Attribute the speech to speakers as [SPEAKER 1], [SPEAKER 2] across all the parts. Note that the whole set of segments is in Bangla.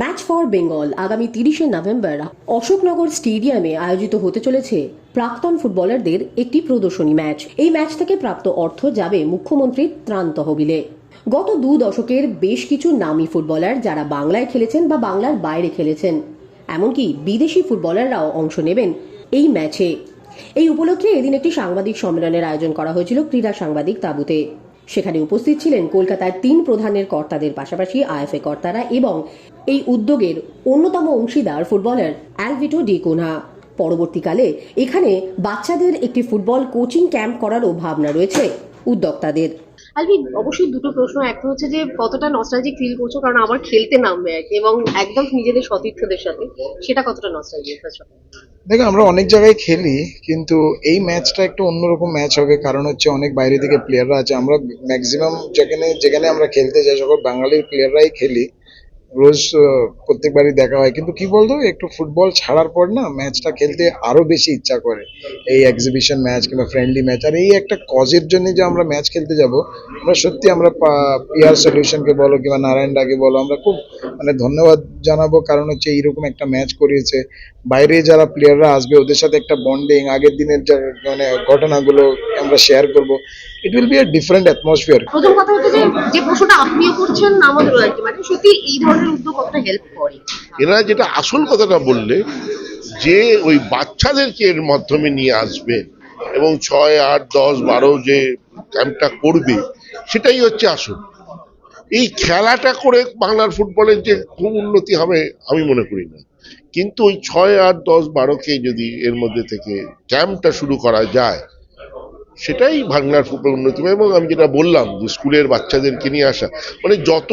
[SPEAKER 1] ম্যাচ ফর বেঙ্গল আগামী তিরিশে নভেম্বর অশোকনগর স্টেডিয়ামে আয়োজিত হতে চলেছে প্রাক্তন ফুটবলারদের একটি প্রদর্শনী ম্যাচ। এই ম্যাচ থেকে প্রাপ্ত অর্থ যাবে মুখ্যমন্ত্রীর ত্রাণ তহবিলে। গত দু দশকের বেশ কিছু নামী ফুটবলার যারা বাংলায় খেলেছেন বা বাংলার বাইরে খেলেছেন, এমনকি বিদেশি ফুটবলাররাও অংশ নেবেন এই ম্যাচে। এই উপলক্ষে এদিন একটি সাংবাদিক সম্মেলনের আয়োজন করা হয়েছিল ক্রীড়া সাংবাদিক তাবুতে। সেখানে উপস্থিত ছিলেন কলকাতার তিন প্রধানের কর্তাদের পাশাপাশি আইএফএ কর্তারা এবং এই উদ্যোগের অন্যতম অংশীদার ফুটবলার অ্যালভিটো ডি কোনহা পরবর্তীকালে এখানে বাচ্চাদের একটি ফুটবল কোচিং ক্যাম্প করারও ভাবনা রয়েছে উদ্যোক্তাদের।
[SPEAKER 2] আলবি অবশ্যই দুটো প্রশ্ন। একটা হচ্ছে যে, কতটা নস্টালজিক ফিল করছ? কারণ আবার খেলতে নামবে এবং একদম নিজেদের সতীর্থদের সাথে। সেটা কতটা নস্টালজিক
[SPEAKER 3] দেখো, আমরা অনেক জায়গায় খেলি, কিন্তু এই ম্যাচটা একটু অন্যরকম ম্যাচ হবে, কারণ হচ্ছে অনেক বাইরে থেকে প্লেয়াররা আছে। আমরা ম্যাক্সিমাম যেখানে যেখানে আমরা খেলতে যাই, সকল বাঙালির প্লেয়াররাই খেলি। রোজ প্রত্যেকবারই দেখা হয়। কিন্তু কি বলতো, একটু ফুটবল ছাড়ার পর না, ম্যাচটা খেলতে আরও বেশি ইচ্ছা করে। এই এক্সিবিশন ম্যাচ কিংবা ফ্রেন্ডলি ম্যাচ আর এই একটা কজের জন্য যে আমরা ম্যাচ খেলতে যাব, আমরা সত্যি আমরা পিআর সলিউশনকে বলো কিংবা নারায়ণ ডাকে বলো, আমরা খুব মানে ধন্যবাদ জানাব। কারণ হচ্ছে এইরকম একটা ম্যাচ করিয়েছে। বাইরে যারা প্লেয়াররা আসবে, ওদের সাথে একটা বন্ডিং আগের দিনের মানে ঘটনাগুলো আমরা শেয়ার করব। It will be a different atmosphere
[SPEAKER 2] প্রথম কথা হচ্ছে যে যে প্রশ্নটা আপনিও করছেন কি মানে সত্যি এই ধরনের উদ্যোগ কতটা হেল্প করে
[SPEAKER 4] এরা যেটা আসল কথাটা বললে, যে ওই বাচ্চাদেরকে এর মাধ্যমে নিয়ে আসবে এবং ছয়, আট, দশ, বারো যে ক্যাম্পটা করবে, সেটাই হচ্ছে আসল। এই খেলাটা করে বাংলার ফুটবলের যে খুব উন্নতি হবে, আমি মনে করি না। কিন্তু ওই ছয়, আট, দশ, বারোকে যদি এর মধ্যে থেকে ক্যাম্পটা শুরু করা যায়, সেটাই বাংলার ফুটবল উন্নতি হবে। এবং আমি যেটা বললাম যে, স্কুলের বাচ্চাদেরকে নিয়ে আসা মানে যত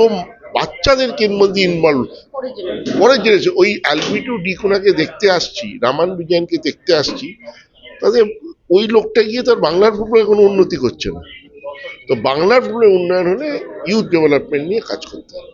[SPEAKER 4] বাচ্চাদেরকে কিংবদন্তি ইনভলভ
[SPEAKER 2] পরের
[SPEAKER 4] জেনেছে ওই অ্যালবিটু ডিকোনাকে দেখতে আসছি রামান বিজয়নকে দেখতে আসছি তাদের ওই লোকটা গিয়ে তার বাংলার ফুটবলে কোনো উন্নতি করছে না। তো বাংলার ফুটবলের উন্নয়ন হলে ইউথ ডেভেলপমেন্ট নিয়ে কাজ করতে হবে।